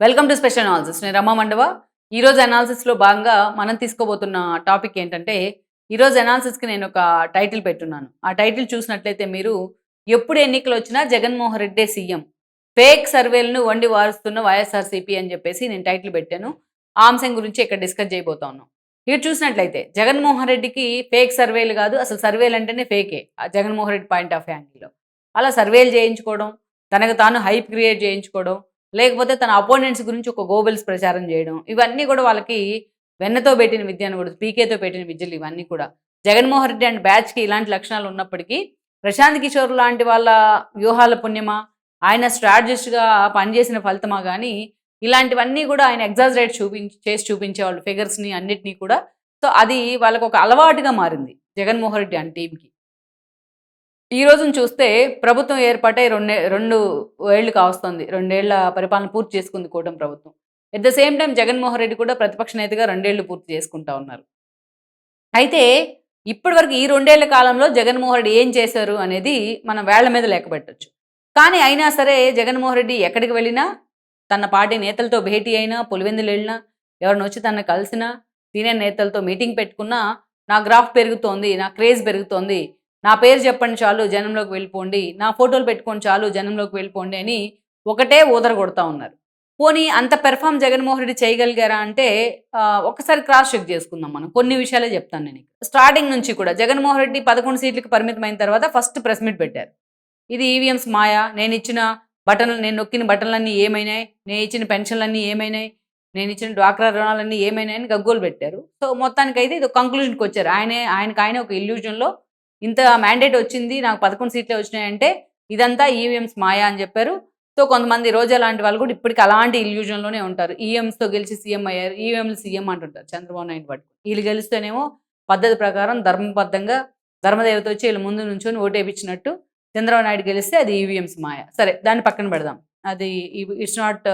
Welcome to special analysis నేను రమా మండవ. ఈరోజు అనాలిసిస్లో భాగంగా మనం తీసుకోబోతున్న టాపిక్ ఏంటంటే ఈరోజు అనాలిసిస్కి నేను ఒక టైటిల్ పెట్టున్నాను. ఆ టైటిల్ చూసినట్లయితే మీరు ఎప్పుడు ఎన్నికలు వచ్చినా జగన్మోహన్ రెడ్డే సీఎం. ఫేక్ సర్వేలను వండి వారుస్తున్న వైఎస్ఆర్సీపీ అని చెప్పేసి నేను టైటిల్ పెట్టాను. ఆ అంశం గురించి ఇక్కడ డిస్కస్ చేయబోతా ఉన్నాం. ఇక్కడ చూసినట్లయితే జగన్మోహన్ రెడ్డికి ఫేక్ సర్వేలు కాదు అసలు సర్వేలు అంటేనే ఫేకే ఆ జగన్మోహన్ రెడ్డి పాయింట్ ఆఫ్ యాంగిల్లో అలా సర్వేలు చేయించుకోవడం తనకు తాను హైప్ క్రియేట్ చేయించుకోవడం లేకపోతే తన అపోనెంట్స్ గురించి ఒక గోబెల్స్ ప్రచారం చేయడం ఇవన్నీ కూడా వాళ్ళకి వెన్నతో పెట్టిన విద్య అని కూడా పీకేతో పెట్టిన విద్యలు ఇవన్నీ కూడా. జగన్మోహన్ రెడ్డి అండ్ బ్యాచ్కి ఇలాంటి లక్షణాలు ఉన్నప్పటికీ ప్రశాంత్ కిషోర్ లాంటి వాళ్ళ వ్యూహాల పుణ్యమా ఆయన స్ట్రాటజిస్ట్గా పనిచేసిన ఫలితమా కానీ ఇలాంటివన్నీ కూడా ఆయన ఎగ్జాజరేట్ చూపించి చేసి చూపించేవాళ్ళు ఫిగర్స్ని అన్నిటినీ కూడా. సో అది వాళ్ళకు ఒక అలవాటుగా మారింది జగన్మోహన్ రెడ్డి అండ్ టీంకి ఈ రోజును చూస్తే ప్రభుత్వం ఏర్పాటై రెండే రెండు ఏళ్ళు కావస్తుంది. రెండేళ్ళ పరిపాలన పూర్తి చేసుకుంది కూటమి ప్రభుత్వం. At the same time Jaganmohan Reddy కూడా ప్రతిపక్ష నేతగా రెండేళ్ళు పూర్తి చేసుకుంటా ఉన్నారు. అయితే ఇప్పటివరకు ఈ రెండేళ్ళ కాలంలో జగన్మోహన్ రెడ్డి ఏం చేశారు అనేది మనం వేళ్ళ మీద లెక్క కానీ అయినా సరే జగన్మోహన్ రెడ్డి ఎక్కడికి వెళ్ళినా తన పార్టీ నేతలతో భేటీ అయినా పులివెందులు వెళ్ళినా ఎవరిని వచ్చి తన కలిసినా సీనియర్ నేతలతో మీటింగ్ పెట్టుకున్నా నా గ్రాఫ్ పెరుగుతోంది నా క్రేజ్ పెరుగుతోంది నా పేరు చెప్పండి చాలు జనంలోకి వెళ్ళిపోండి. నా ఫోటోలు పెట్టుకొని చాలు జనంలోకి వెళ్ళిపోండి అని ఒకటే ఊదర కొడతా ఉన్నారు. పోనీ అంత పెర్ఫామ్ జగన్మోహన్ రెడ్డి చేయగలిగారా అంటే ఒకసారి క్రాస్ చెక్ చేసుకుందాం మనం. కొన్ని విషయాలే చెప్తాను నేను స్టార్టింగ్ నుంచి కూడా జగన్మోహన్ రెడ్డి పదకొండు సీట్లకు పరిమితమైన తర్వాత ఫస్ట్ ప్రెస్ మీట్ పెట్టారు. ఇది ఈవీఎంస్ మాయా. నేను ఇచ్చిన బటన్లు నేను నొక్కిన బటన్లన్నీ ఏమైనాయి? నేను ఇచ్చిన పెన్షన్లన్నీ ఏమైనాయి? నేను ఇచ్చిన డ్వాక్రా రుణాలన్నీ ఏమైనాయని అని గగ్గోలు పెట్టారు. సో మొత్తానికి అయితే ఇది కంక్లూజన్కి వచ్చారు. ఆయనే ఆయనకు ఆయన ఒక ఇల్యూజన్లో ఇంత మ్యాండేట్ వచ్చింది నాకు పదకొండు సీట్లే వచ్చినాయంటే ఇదంతా ఈవీఎంస్ మాయా అని చెప్పారు. సో కొంతమంది రోజా లాంటి వాళ్ళు కూడా ఇప్పటికి అలాంటి ఇల్యూజన్లోనే ఉంటారు. ఈఎంస్తో గెలిచి సీఎం అయ్యారు ఈవీఎంలు సీఎం అంటుంటారు చంద్రబాబు నాయుడు పట్టు వీళ్ళు గెలిస్తేనేమో పద్ధతి ప్రకారం ధర్మబద్ధంగా ధర్మదేవత వచ్చి వీళ్ళు ముందు నుంచొని ఓటేపించినట్టు చంద్రబాబు నాయుడు గెలిస్తే అది ఈవీఎంస్ మాయ. సరే దాన్ని పక్కన పెడదాం. అది it's not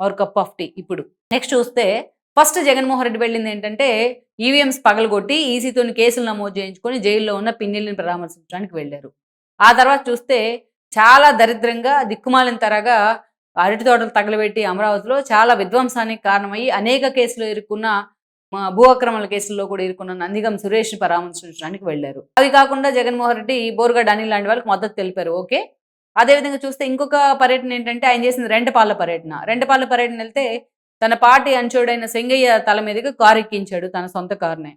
our cup of tea ఇప్పుడు. నెక్స్ట్ చూస్తే ఫస్ట్ జగన్మోహన్ రెడ్డి వెళ్ళింది ఏంటంటే ఈవీఎంస్ పగలగొట్టి ఈసీతో కేసులు నమోదు చేయించుకొని జైల్లో ఉన్న పిన్నెల్లిని పరామర్శించడానికి వెళ్ళారు. ఆ తర్వాత చూస్తే చాలా దరిద్రంగా దిక్కుమాలిన తరగా అరటి తోటలు తగలబెట్టి అమరావతిలో చాలా విధ్వంసానికి కారణమయ్యి అనేక కేసులు ఇరుక్కున్న భూ అక్రమాల కేసుల్లో కూడా ఇరుక్కున్న నందిగం సురేష్ పరామర్శించడానికి వెళ్ళారు. అవి కాకుండా జగన్మోహన్ రెడ్డి బోర్గడ్ అనిల్ లాంటి వాళ్ళకి మద్దతు తెలిపారు ఓకే? అదేవిధంగా చూస్తే ఇంకొక పర్యటన ఏంటంటే ఆయన చేసిన రెండపాల పర్యటన. రెండపాల పర్యటన వెళ్తే తన పార్టీ అంచుడైన సింగయ్య తల మీదకి కారు ఎక్కించాడు తన సొంత కారునే.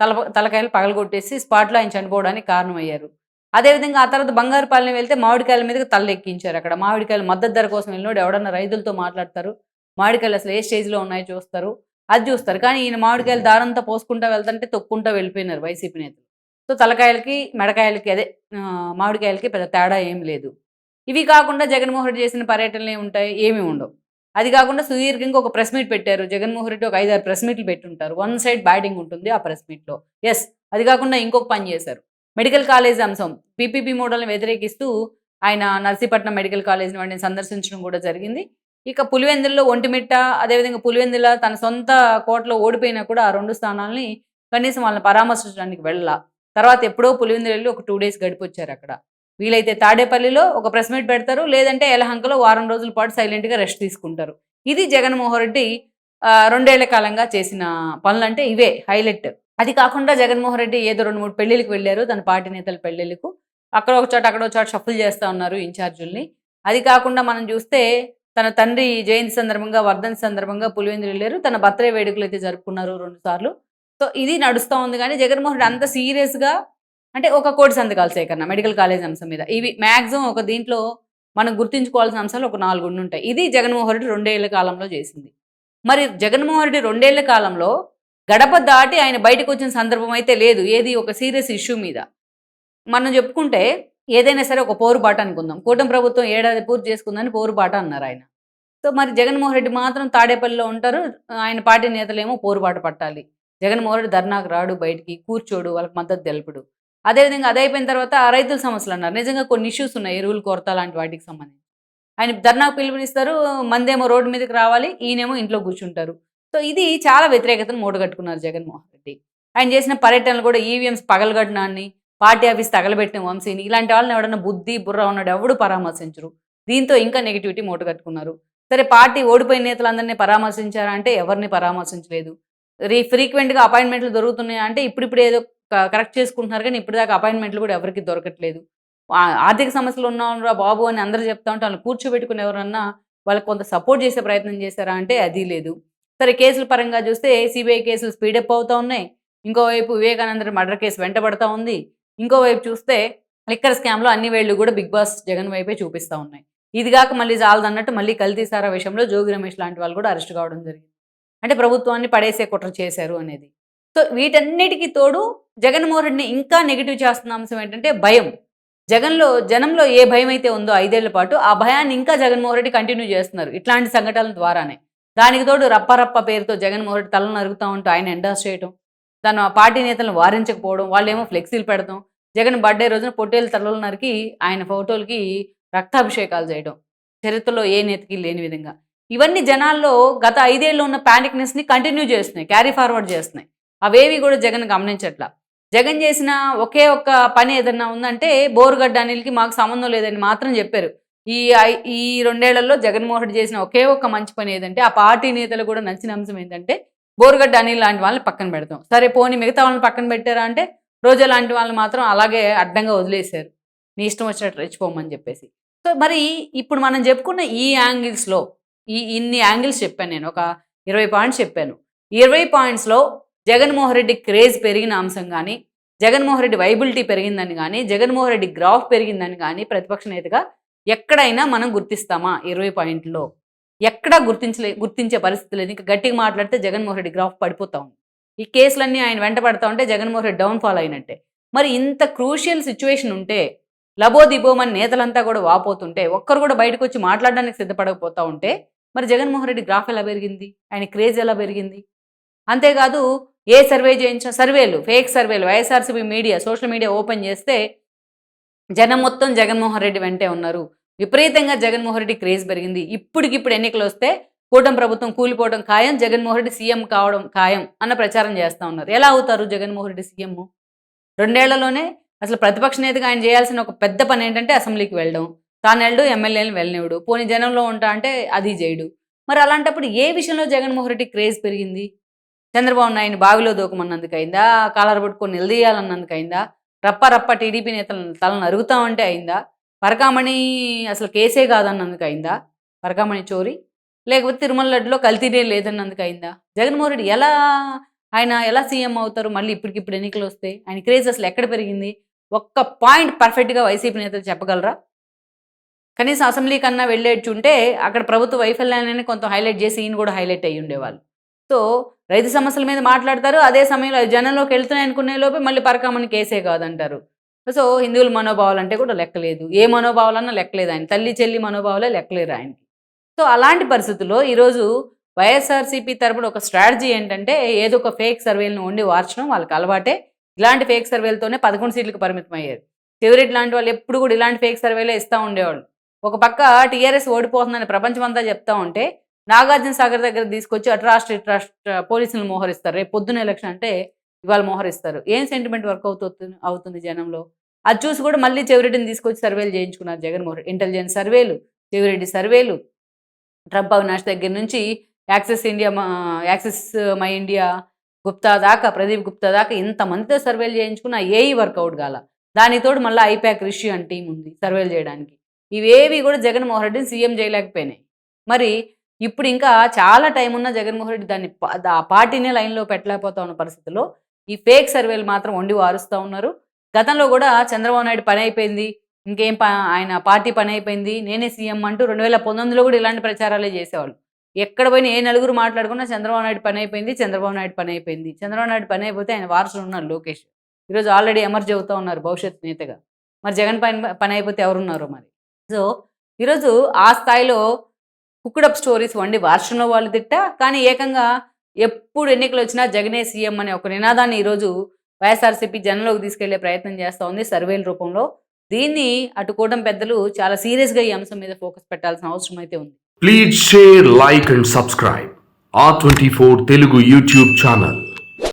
తల తలకాయలు పగలగొట్టేసి స్పాట్లో ఆయన చనిపోవడానికి కారణమయ్యారు. అదేవిధంగా ఆ తర్వాత బంగారుపాలెం వెళ్తే మామిడికాయల మీదకి తల ఎక్కించారు అక్కడ. మామిడికాయలు మద్దతు ధర కోసం వెళ్ళినోడు ఎవడన్నా రైతులతో మాట్లాడతారు. మామిడికాయలు అసలు ఏ స్టేజ్లో ఉన్నాయో చూస్తారు. అది చూస్తారు. కానీ ఈయన మామిడికాయలు దారంతా పోసుకుంటా వెళ్తుంటే తొక్కుంటా వెళ్ళిపోయినారు వైసీపీ నేతలు. సో తలకాయలకి మెడకాయలకి అదే మామిడికాయలకి పెద్ద తేడా ఏం లేదు. ఇవి కాకుండా జగన్మోహన్ రెడ్డి చేసిన పర్యటనలు ఏమి ఉంటాయి ఏమీ ఉండవు. అది కాకుండా సుదీర్ఘంగా ఒక ప్రెస్ మీట్ పెట్టారు. జగన్మోహన్ రెడ్డి ఒక ఐదారు ప్రెస్ మీట్లు పెట్టుంటారు. వన్ సైడ్ బ్యాటింగ్ ఉంటుంది ఆ ప్రెస్ మీట్లో. ఎస్ అది కాకుండా ఇంకొక పని చేశారు. మెడికల్ కాలేజ్ అంశం. పీపీపీ మోడల్ని వ్యతిరేకిస్తూ ఆయన నర్సీపట్నం మెడికల్ కాలేజ్ని వాటిని సందర్శించడం కూడా జరిగింది. ఇక పులివెందుల్లో ఒంటిమిట్ట అదేవిధంగా పులివెందుల తన సొంత కోటలో ఓడిపోయినా కూడా ఆ రెండు స్థానాల్ని కనీసం వాళ్ళని పరామర్శించడానికి వెళ్ళాల. తర్వాత ఎప్పుడో పులివెందులు వెళ్ళి ఒక టూ డేస్ గడిపొచ్చారు అక్కడ. వీలైతే తాడేపల్లిలో ఒక ప్రెస్ మీట్ పెడతారు లేదంటే ఎలహంకలో వారం రోజుల పాటు సైలెంట్గా రెస్ట్ తీసుకుంటారు. ఇది జగన్మోహన్ రెడ్డి ఆ, రెండేళ్ళ కాలంగా చేసిన పనులంటే ఇవే హైలైట్ అది కాకుండా జగన్మోహన్ రెడ్డి ఏదో రెండు మూడు పెళ్ళిళ్ళకి వెళ్ళారు తన పార్టీ నేతల పెళ్ళిళ్ళకు అక్కడ ఒక చోట అక్కడ ఒక చోట షఫుల్ చేస్తూ ఉన్నారు ఇన్ఛార్జుల్ని అది కాకుండా మనం చూస్తే తన తండ్రి జయంతి సందర్భంగా వర్ధన్ సందర్భంగా పులివెందులు వెళ్ళారు. తన బర్త్డే వేడుకలు అయితే జరుపుకున్నారు రెండు సార్లు. సో ఇది నడుస్తూ ఉంది. కానీ జగన్మోహన్ రెడ్డి అంత సీరియస్గా అంటే ఒక కోటి సంతకాల సేకరణ మెడికల్ కాలేజ్ అంశం మీద. ఇవి మ్యాక్సిమం ఒక దీంట్లో మనం గుర్తుంచుకోవాల్సిన అంశాలు ఒక నాలుగు ఉంటాయి. ఇది జగన్మోహన్ రెడ్డి రెండేళ్ళ కాలంలో చేసింది. మరి జగన్మోహన్ రెడ్డి రెండేళ్ళ కాలంలో గడప దాటి ఆయన బయటకు వచ్చిన సందర్భం అయితే లేదు. ఏది ఒక సీరియస్ ఇష్యూ మీద. మనం చెప్పుకుంటే ఏదైనా సరే ఒక పోరుబాట అనుకుందాం. కూటమి ప్రభుత్వం ఏడాది పూర్తి చేసుకుందని పోరుబాట అన్నారు ఆయన. సో మరి జగన్మోహన్ రెడ్డి మాత్రం తాడేపల్లిలో ఉంటారు. ఆయన పార్టీ నేతలేమో పోరుబాట పట్టాలి. జగన్మోహన్ రెడ్డి ధర్నాకు రాడు బయటికి కూర్చోడు వాళ్ళకి మద్దతు తెలుపుడు. అదేవిధంగా అది అయిపోయిన తర్వాత ఆ రైతుల సమస్యలు అన్నారు. నిజంగా కొన్ని ఇష్యూస్ ఉన్నాయి ఎరువులు కొరత లాంటి వాటికి సంబంధించి. ఆయన ధర్నాకు పిలుపునిస్తారు మందేమో రోడ్డు మీదకి రావాలి ఈయనేమో ఇంట్లో కూర్చుంటారు. సో ఇది చాలా వ్యతిరేకతను మూటగట్టుకున్నారు జగన్మోహన్ రెడ్డి. ఆయన చేసిన పర్యటనలు కూడా ఈవీఎంస్ పగలగొట్టడాన్ని పార్టీ ఆఫీస్ తగలబెట్టిన వంశీని ఇలాంటి వాళ్ళని ఎవడన్నా బుద్ధి బుర్ర ఉన్నాడు ఎవడు పరామర్శించరు. దీంతో ఇంకా నెగిటివిటీ మూటగట్టుకున్నారు. సరే పార్టీ ఓడిపోయిన నేతలందరినీ పరామర్శించారా అంటే ఎవరిని పరామర్శించలేదు. రీ ఫ్రీక్వెంట్గా అపాయింట్మెంట్లు దొరుకుతున్నాయా అంటే ఇప్పుడిప్పుడు ఏదో కరెక్ట్ చేసుకుంటున్నారు కానీ ఇప్పటిదాకా అపాయింట్మెంట్లు కూడా ఎవరికి దొరకట్లేదు. ఆర్థిక సమస్యలు ఉన్నారా బాబు అని అందరూ చెప్తా ఉంటే వాళ్ళు కూర్చోబెట్టుకుని ఎవరన్నా వాళ్ళకి కొంత సపోర్ట్ చేసే ప్రయత్నం చేశారా అంటే అది లేదు. సరే కేసుల పరంగా చూస్తే సిబిఐ కేసులు స్పీడప్ అవుతా ఉన్నాయి. ఇంకోవైపు వివేకానంద మర్డర్ కేసు వెంటబడతా ఉంది. ఇంకోవైపు చూస్తే లిక్కర్ స్కామ్లో అన్ని వేళ్ళు కూడా బిగ్ బాస్ జగన్ వైపే చూపిస్తూ ఉన్నాయి. ఇది కాక మళ్ళీ చాలదన్నట్టు మళ్ళీ కల్తీసారా విషయంలో జోగి రమేష్ లాంటి వాళ్ళు కూడా అరెస్ట్ కావడం జరిగింది. అంటే ప్రభుత్వాన్ని పడేసే కుట్ర చేశారు అనేది. సో వీటన్నిటికీ తోడు జగన్మోహన్ రెడ్డిని ఇంకా నెగిటివ్ చేస్తున్న అంశం ఏంటంటే భయం. జగన్లో జనంలో ఏ భయం అయితే ఉందో ఐదేళ్ళ పాటు ఆ భయాన్ని ఇంకా జగన్మోహన్ రెడ్డి కంటిన్యూ చేస్తున్నారు ఇట్లాంటి సంఘటనల ద్వారానే. దానికి తోడు రప్పరప్ప పేరుతో జగన్మోహన్ రెడ్డి తలను నరుగుతూ ఉంటూ ఆయన ఎండాస్ చేయడం తన పార్టీ నేతలను వారించకపోవడం వాళ్ళేమో ఫ్లెక్సీలు పెడతాం జగన్ బర్త్డే రోజున పొట్టేలు తలలు నరికి ఆయన ఫోటోలకి రక్తాభిషేకాలు చేయడం చరిత్రలో ఏ నేతకి లేని విధంగా. ఇవన్నీ జనాల్లో గత ఐదేళ్ళు ఉన్న ప్యానిక్నెస్ని కంటిన్యూ చేస్తున్నాయి క్యారీ ఫార్వర్డ్ చేస్తున్నాయి. అవేవి కూడా జగన్ గమనించట్లా. జగన్ చేసిన ఒకే ఒక్క పని ఏదన్నా ఉందంటే బోరుగడ్డ అనిల్కి మాకు సంబంధం లేదని మాత్రం చెప్పారు. ఈ ఈ రెండేళ్ళలో జగన్మోహన్ రెడ్డి చేసిన ఒకే ఒక్క మంచి పని ఏదంటే ఆ పార్టీ నేతలు కూడా నచ్చిన అంశం ఏంటంటే బోరుగడ్డ అనిల్ లాంటి వాళ్ళని పక్కన పెడతాం. సరే పోనీ మిగతా వాళ్ళని పక్కన పెట్టారా అంటే రోజా లాంటి వాళ్ళు మాత్రం అలాగే అడ్డంగా వదిలేశారు. నీ ఇష్టం వచ్చినట్టు రెచ్చిపోమని చెప్పేసి. సో మరి ఇప్పుడు మనం చెప్పుకున్న ఈ యాంగిల్స్లో ఈ ఇన్ని యాంగిల్స్ చెప్పాను నేను ఒక ఇరవై పాయింట్స్ చెప్పాను. ఇరవై పాయింట్స్లో జగన్మోహన్ రెడ్డి క్రేజ్ పెరిగిన అంశం కానీ జగన్మోహన్ రెడ్డి వైబిలిటీ పెరిగిందని కానీ జగన్మోహన్ రెడ్డి గ్రాఫ్ పెరిగిందని కానీ ప్రతిపక్ష నేతగా ఎక్కడైనా మనం గుర్తిస్తామా ఇరవై పాయింట్లో? ఎక్కడా గుర్తించలే గుర్తించే పరిస్థితి లేదు. ఇంకా గట్టిగా మాట్లాడితే జగన్మోహన్ రెడ్డి గ్రాఫ్ పడిపోతా. ఉంది ఈ కేసులన్నీ ఆయన వెంట పడతా ఉంటే జగన్మోహన్ రెడ్డి డౌన్ఫాల్ అయినట్టే. మరి ఇంత క్రూషియల్ సిచ్యువేషన్ ఉంటే లబోదిబోమని నేతలంతా కూడా వాపోతుంటే ఒక్కరు కూడా బయటకు వచ్చి మాట్లాడడానికి సిద్ధపడకపోతా ఉంటే మరి జగన్మోహన్ రెడ్డి గ్రాఫ్ ఎలా పెరిగింది? ఆయన క్రేజ్ ఎలా పెరిగింది? అంతేకాదు ఏ సర్వే చేయించిన సర్వేలు ఫేక్ సర్వేలు YSRCP media social media open చేస్తే జనం మొత్తం జగన్మోహన్ రెడ్డి వెంటే ఉన్నారు. విపరీతంగా జగన్మోహన్ రెడ్డి క్రేజ్ పెరిగింది. ఇప్పటికిప్పుడు ఎన్నికలు వస్తే కూటమి ప్రభుత్వం కూలిపోవడం ఖాయం జగన్మోహన్ రెడ్డి సీఎం కావడం ఖాయం అన్న ప్రచారం చేస్తూ ఉన్నారు. ఎలా అవుతారు జగన్మోహన్ రెడ్డి సీఎం? రెండేళ్ళలోనే అసలు ప్రతిపక్ష నేతగా ఆయన చేయాల్సిన ఒక పెద్ద పని ఏంటంటే అసెంబ్లీకి వెళ్ళడం. తాను వెళ్ళడు ఎమ్మెల్యేలను వెళ్ళనివ్వడు. పోనీ జనంలో ఉంటా అంటే అది చేయడు మరి అలాంటప్పుడు ఏ విషయంలో జగన్మోహన్ రెడ్డి క్రేజ్ పెరిగింది? చంద్రబాబు నాయుడిని బావిలో దూకమన్నందుకు అయిందా? కాలర్ పట్టుకొని నిలదీయాలన్నందుకు అయిందా రప్ప రప్ప టీడీపీ నేతలను తలను అరుగుతామంటే అయిందా? పరకామణి అసలు కేసే కాదన్నందుకు అయిందా? పరకామణి చోరీ? లేకపోతే తిరుమల లడ్డులో కల్తీనే లేదన్నందుకు అయిందా? జగన్మోహన్ రెడ్డి ఎలా ఆయన ఎలా సీఎం అవుతారు? మళ్ళీ ఇప్పటికిప్పుడు ఎన్నికలు వస్తే ఆయన క్రేజ్ అసలు ఎక్కడ పెరిగింది? ఒక్క పాయింట్ పర్ఫెక్ట్గా వైసీపీ నేతలు చెప్పగలరా? కనీసం అసెంబ్లీ కన్నా వెళ్ళేడ్చుంటే అక్కడ ప్రభుత్వ వైఫల్యాన్ని కొంత హైలైట్ చేసి ఈయన కూడా హైలైట్ అయ్యి ఉండేవాళ్ళు సో రైతు సమస్యల మీద మాట్లాడతారు. అదే సమయంలో జనంలోకి వెళ్తున్నాయి అనుకునే లోపే మళ్ళీ పరకామని కేసే కాదంటారు. సో హిందువుల మనోభావాలు అంటే కూడా లెక్కలేదు. ఏ మనోభావాలన్నా లెక్కలేదు ఆయన. తల్లి చెల్లి మనోభావాలే లెక్కలేరు ఆయనకి. సో అలాంటి పరిస్థితుల్లో ఈరోజు వైఎస్ఆర్సీపీ తరపున ఒక స్ట్రాటజీ ఏంటంటే ఏదో ఒక ఫేక్ సర్వేలను వండి వార్చడం వాళ్ళకి అలవాటే. ఇలాంటి ఫేక్ సర్వేలతోనే పదకొండు సీట్లకు పరిమితం అయ్యారు చివరి లాంటి వాళ్ళు ఎప్పుడు కూడా ఇలాంటి ఫేక్ సర్వేలే ఇస్తూ ఉండేవాళ్ళు. ఒక పక్క టీఆర్ఎస్ ఓడిపోతుందని ప్రపంచం అంతా చెప్తా ఉంటే నాగార్జున సాగర్ దగ్గర తీసుకొచ్చి అటు రాష్ట్ర ఇటు రాష్ట్ర పోలీసులను మోహరిస్తారు. రేపు పొద్దున ఎలక్షన్ అంటే ఇవాళ మోహరిస్తారు. ఏం సెంటిమెంట్ వర్క్ అవుతుంది అవుతుంది జనంలో? అది చూసి కూడా మళ్ళీ చెవిరెడ్డిని తీసుకొచ్చి సర్వేలు చేయించుకున్నారు జగన్మోహన్ రెడ్డి. ఇంటెలిజెన్స్ సర్వేలు చెవిరెడ్డి సర్వేలు ట్రంప్ అవినాష్ దగ్గర నుంచి యాక్సెస్ ఇండియా మా- యాక్సెస్ మై ఇండియా గుప్తా దాకా ప్రదీప్ గుప్తా దాకా ఇంతమందితో సర్వేలు చేయించుకున్న ఏఈ వర్కౌట్ కాల దానితోడు మళ్ళీ ఐపాక్ రిషి అని టీం ఉంది సర్వేలు చేయడానికి. ఇవేవి కూడా జగన్మోహన్ రెడ్డిని సీఎం చేయలేకపోయినాయి. మరి ఇప్పుడు ఇంకా చాలా టైం ఉన్న జగన్మోహన్ రెడ్డి దాన్ని ఆ పార్టీనే లైన్లో పెట్టలేకపోతా ఉన్న పరిస్థితుల్లో ఈ ఫేక్ సర్వేలు మాత్రం వండి వారుస్తూ ఉన్నారు. గతంలో కూడా చంద్రబాబు నాయుడు పని అయిపోయింది ఇంకేం ప ఆయన పార్టీ పని అయిపోయింది నేనే సీఎం అంటూ రెండు వేల పంతొమ్మిదిలో కూడా ఇలాంటి ప్రచారాలే చేసేవాళ్ళు. ఎక్కడ పోయినా ఏ నలుగురు మాట్లాడుకున్నా చంద్రబాబు నాయుడు పని అయిపోయింది చంద్రబాబు నాయుడు పని అయిపోయింది. చంద్రబాబు నాయుడు పని అయిపోతే ఆయన వారసులు ఉన్నారు లోకేష్. ఈరోజు ఆల్రెడీ ఎమర్జ్ అవుతూ ఉన్నారు భవిష్యత్ నేతగా. మరి జగన్ పని పని అయిపోతే ఎవరున్నారు మరి? సో ఈరోజు ఆ స్థాయిలో కుక్కుడప్ స్టోరీస్ వండి వార్షంలో వాళ్ళు తిట్ట? కానీ ఏకంగా ఎప్పుడు ఎన్నికలు వచ్చినా జగనే సీఎం అనే ఒక నినాదాన్ని ఈరోజు వైఎస్ఆర్సీపీ జనంలోకి తీసుకెళ్ళే ప్రయత్నం చేస్తూ ఉంది సర్వేల రూపంలో. దీన్ని అటు పెద్దలు చాలా సీరియస్గా ఈ అంశం మీద ఫోకస్ పెట్టాల్సిన అవసరం అయితే ఉంది. Please share like and subscribe. ఆ twenty four Telugu YouTube channel.